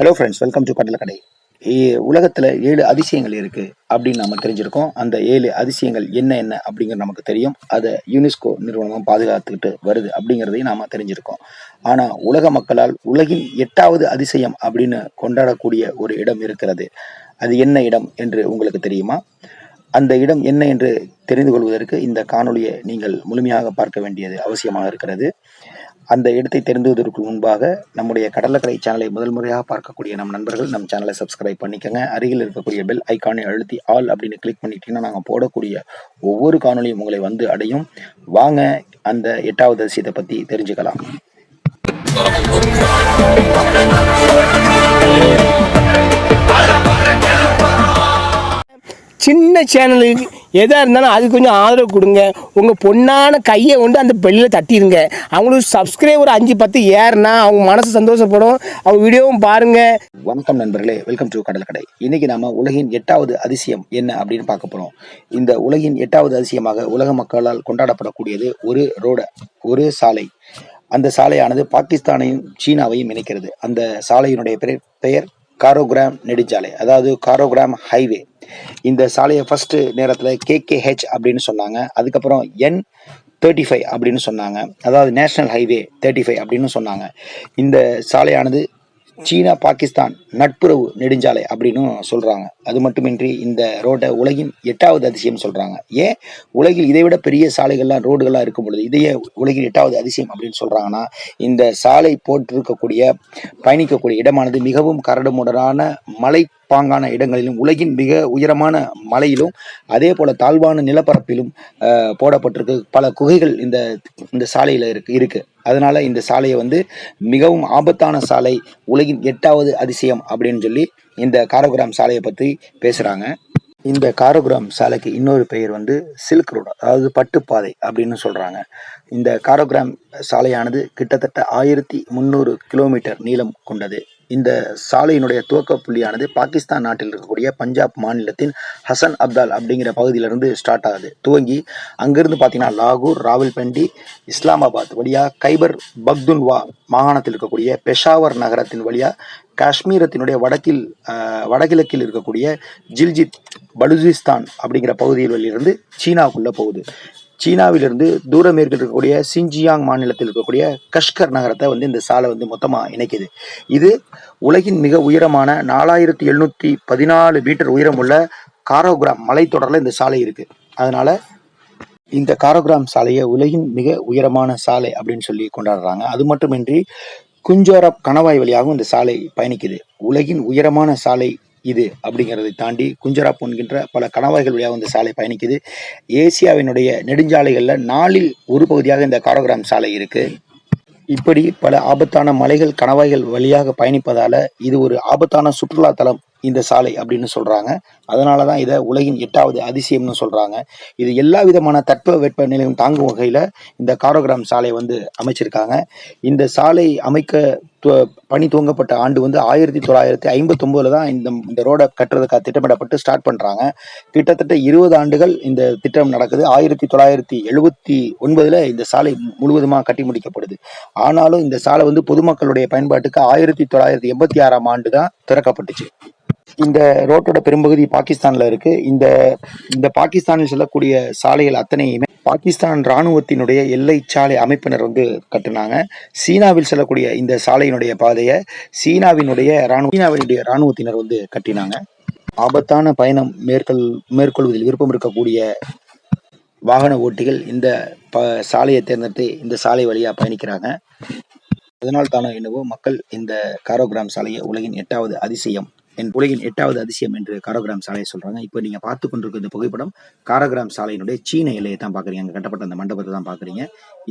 Hello friends welcome to கடலை உலகத்தில் ஏழு அதிசயங்கள் இருக்குது அப்படின்னு நம்ம தெரிஞ்சிருக்கோம். அந்த ஏழு அதிசயங்கள் என்ன என்ன அப்படிங்கிறது நமக்கு தெரியும். அதை யுனெஸ்கோ நிறுவனமும் பாதுகாத்துக்கிட்டு வருது அப்படிங்கிறதையும் நாம் தெரிஞ்சிருக்கோம். ஆனால் உலக மக்களால் உலகின் எட்டாவது அதிசயம் அப்படின்னு கொண்டாடக்கூடிய ஒரு இடம் இருக்கிறது. அது என்ன இடம் என்று உங்களுக்கு தெரியுமா? அந்த இடம் என்ன என்று தெரிந்து கொள்வதற்கு இந்த காணொளியை நீங்கள் முழுமையாக பார்க்க வேண்டியது அவசியமாக இருக்கிறது. அந்த இடத்தை தெரிந்துவதற்கு முன்பாக நம்முடைய கடலக்கரை சேனலை முதல் முறையாக பார்க்கக்கூடிய நம் நண்பர்கள் நம் சேனலை சப்ஸ்கிரைப் பண்ணிக்கோங்க. அருகில் இருக்கக்கூடிய பெல் ஐக்கானை அழுத்தி ஆல் அப்படின்னு கிளிக் பண்ணிட்டீங்கன்னா நாங்கள் போடக்கூடிய ஒவ்வொரு காணொளியும் உங்களை வந்து அடையும். வாங்க அந்த எட்டாவது அதிசயத்தை பற்றி தெரிஞ்சுக்கலாம். சின்ன சேனலுக்கு எதாக இருந்தாலும் அது கொஞ்சம் ஆதரவு கொடுங்க. உங்கள் பொண்ணான கையை கொண்டு அந்த பெல்லில் தட்டிடுங்க அவங்களுக்கு சப்ஸ்கிரைபர் அஞ்சு பத்து ஏறுனா அவங்க மனசு சந்தோஷப்படும். அவங்க வீடியோவும் பாருங்கள் வணக்கம் நண்பர்களே வெல்கம் டு கடற்கடை இன்னைக்கு நாம உலகின் எட்டாவது அதிசயம் என்ன அப்படின்னு பார்க்க போறோம். இந்த உலகின் எட்டாவது அதிசயமாக உலக மக்களால் கொண்டாடப்படக்கூடியது ஒரு ரோடு ஒரு சாலை. அந்த சாலையானது பாகிஸ்தானையும் சீனாவையும் இணைக்கிறது. அந்த சாலையினுடைய பெயர் பெயர் காரோகிராம் நெடுஞ்சாலை அதாவது காரோகிராம் ஹைவே. இந்த சாலையை ஃபர்ஸ்ட் நேரத்தில் கேகேஹெச் அப்படின்னு சொன்னாங்க. அதுக்கப்புறம் என் தேர்ட்டி ஃபைவ் அப்படின்னு சொன்னாங்க. அதாவது நேஷனல் ஹைவே தேர்ட்டி ஃபைவ் அப்படின்னு சொன்னாங்க. இந்த சாலையானது சீனா பாகிஸ்தான் நட்புறவு நெடுஞ்சாலை அப்படின்னு சொல்றாங்க. அது மட்டுமின்றி இந்த ரோட்டை உலகின் எட்டாவது அதிசயம் சொல்றாங்க. ஏன்? உலகில் இதை விட பெரிய சாலைகள்லாம் ரோடுகள்லாம் இருக்கும் பொழுது இதையே உலகின் எட்டாவது அதிசயம் அப்படின்னு சொல்றாங்கன்னா இந்த சாலை போட்டிருக்கக்கூடிய பயணிக்கக்கூடிய இடமானது மிகவும் கரடுமுடரான மலை பாங்கான இடங்களிலும் உலகின் மிக உயரமான மலையிலும் அதே போல தாழ்வான நிலப்பரப்பிலும் போடப்பட்டிருக்கு. பல குகைகள் இந்த இந்த சாலையில் இருக்கு இருக்குது அதனால இந்த சாலையை வந்து மிகவும் ஆபத்தான சாலை உலகின் எட்டாவது அதிசயம் அப்படின்னு சொல்லி இந்த காரோகிராம் சாலையை பற்றி பேசுகிறாங்க இந்த காரோகிராம் சாலைக்கு இன்னொரு பெயர் வந்து சில்க் ரோடு அதாவது பட்டுப்பாதை அப்படின்னு சொல்கிறாங்க இந்த காரோகிராம் சாலையானது கிட்டத்தட்ட ஆயிரத்தி முந்நூறு கிலோமீட்டர் நீளம் கொண்டது. இந்த சாலையினுடைய துவக்க புள்ளியானது பாகிஸ்தான் நாட்டில் இருக்கக்கூடிய பஞ்சாப் மாநிலத்தின் ஹசன் அப்தால் அப்படிங்கிற பகுதியிலிருந்து ஸ்டார்ட் ஆகுது. துவங்கி அங்கிருந்து பார்த்தீங்கன்னா லாகூர் ராவல்பண்டி இஸ்லாமாபாத் வழியா கைபர் பக்துன்வா மாகாணத்தில் இருக்கக்கூடிய பெஷாவர் நகரத்தின் வழியா காஷ்மீரத்தினுடைய வடக்கில் வடகிழக்கில் இருக்கக்கூடிய ஜில்ஜித் பலுஜிஸ்தான் அப்படிங்கிற பகுதியில் இருந்து சீனாவுக்குள்ளே போகுது. சீனாவிலிருந்து தூரமேற்கில் இருக்கக்கூடிய சிஞ்சியாங் மாநிலத்தில் இருக்கக்கூடிய கஷ்கர் நகரத்தை வந்து இந்த சாலை வந்து மொத்தமாக இணைக்குது. இது உலகின் மிக உயரமான நாலாயிரத்தி எழுநூத்தி பதினாலு மீட்டர் உயரமுள்ள காரோகிராம் மலைத்தொடரில் இந்த சாலை இருக்கு. அதனால இந்த காரோகிராம் சாலையை உலகின் மிக உயரமான சாலை அப்படின்னு சொல்லி கொண்டாடுறாங்க. அது மட்டுமின்றி குஞ்சோரப் கணவாய் வழியாகவும் இந்த சாலை பயணிக்குது. உலகின் உயரமான சாலை இது அப்படிங்கிறதை தாண்டி குஞ்சரா போன்கின்ற பல கணவாய்கள் வழியாக இந்த சாலை பயணிக்குது. ஏசியாவினுடைய நெடுஞ்சாலைகளில் நாலில் ஒரு பகுதியாக இந்த காரோகிராம் சாலை இருக்கு. இப்படி பல ஆபத்தான மலைகள் கணவாய்கள் வழியாக பயணிப்பதால இது ஒரு ஆபத்தான சுற்றுலா தலம் இந்த சாலை அப்படின்னு சொல்றாங்க. அதனால தான் இதை உலகின் எட்டாவது அதிசயம்னு சொல்றாங்க. இது எல்லா விதமான தட்ப வெப்ப நிலையும் தாங்கும் வகையில இந்த காரோகிராம் சாலை வந்து அமைச்சிருக்காங்க. இந்த சாலை அமைக்க பணி துவங்கப்பட்ட ஆண்டு வந்து ஆயிரத்தி தொள்ளாயிரத்தி ஐம்பத்தொம்போதுல தான் இந்த இந்த ரோடை கட்டுறதுக்காக திட்டமிடப்பட்டு ஸ்டார்ட் பண்றாங்க. கிட்டத்தட்ட இருபது ஆண்டுகள் இந்த திட்டம் நடக்குது. ஆயிரத்தி தொள்ளாயிரத்தி எழுபத்தி ஒன்பதுல இந்த சாலை முழுவதுமாக கட்டி முடிக்கப்படுது. ஆனாலும் இந்த சாலை வந்து பொதுமக்களுடைய பயன்பாட்டுக்கு ஆயிரத்தி தொள்ளாயிரத்தி எண்பத்தி ஆறாம் ஆண்டு தான் திறக்கப்பட்டுச்சு. இந்த ரோட்டோட பெரும்பகுதி பாகிஸ்தான்ல இருக்கு. இந்த இந்த பாகிஸ்தானில் செல்லக்கூடிய சாலைகள் அத்தனையுமே பாகிஸ்தான் ராணுவத்தினுடைய எல்லை சாலை அமைப்பினர் வந்து கட்டுனாங்க. சீனாவில் செல்லக்கூடிய இந்த சாலையினுடைய பாதையை சீனாவினுடைய இராணுவ சீனாவினுடைய ராணுவத்தினர் வந்து கட்டினாங்க. ஆபத்தான பயணம் மேற்கொள் மேற்கொள்வதில் விருப்பம் இருக்கக்கூடிய வாகன ஓட்டிகள் இந்த ப சாலையை தேர்ந்தெடுத்து இந்த சாலை வழியாக பயணிக்கிறாங்க. அதனால் தானோ என்னவோ மக்கள் இந்த காரோகிராம் சாலையை உலகின் எட்டாவது அதிசயம் என் உலகின் எட்டாவது அதிசயம் என்று காரோகிராம் சாலையை சொல்றாங்க. இப்போ நீங்க பார்த்து கொண்டிருக்க இந்த புகைப்படம் காரோகிராம் சாலையினுடைய சீன எல்லையை தான் பாக்குறீங்க அங்க கட்டப்பட்ட அந்த மண்டபத்தை தான் பாக்குறீங்க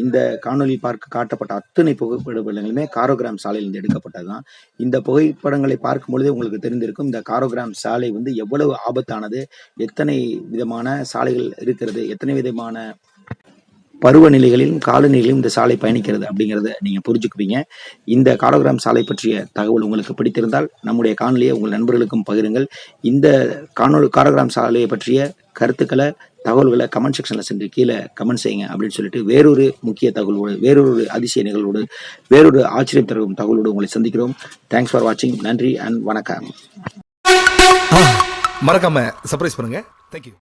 இந்த காணொலி பார்க்க காட்டப்பட்ட அத்தனை புகைப்படங்களுமே காரோகிராம் சாலையிலிருந்து எடுக்கப்பட்டதுதான். இந்த புகைப்படங்களை பார்க்கும் பொழுதே உங்களுக்கு தெரிந்திருக்கும் இந்த காரோகிராம் சாலை வந்து எவ்வளவு ஆபத்தானது எத்தனை விதமான சாலைகள் இருக்கிறது எத்தனை விதமான பருவநிலைகளிலும் காலநிலையிலும் இந்த சாலை பயணிக்கிறது அப்படிங்கிறத நீங்கள் புரிஞ்சுக்குவீங்க. இந்த காலோகிராம் சாலை பற்றிய தகவல் உங்களுக்கு பிடித்திருந்தால் நம்முடைய காணொலியை உங்கள் நண்பர்களுக்கும் பகிருங்கள். இந்த காணொலி காலோகிராம் சாலையை பற்றிய கருத்துக்களை தகவல்களை கமெண்ட் செக்ஷனில் சென்று கீழே கமெண்ட் செய்யுங்க அப்படின்னு சொல்லிட்டு வேறொரு முக்கிய தகவலோடு வேறொரு அதிசய நிகழ்வோடு வேறொரு ஆச்சரியம் தரும் தகவலோடு உங்களை சந்திக்கிறோம். தேங்க்ஸ் ஃபார் வாட்சிங் நன்றி அண்ட் வணக்கம். மறக்காம சர்ப்ரைஸ் பண்ணுங்க. தேங்க்யூ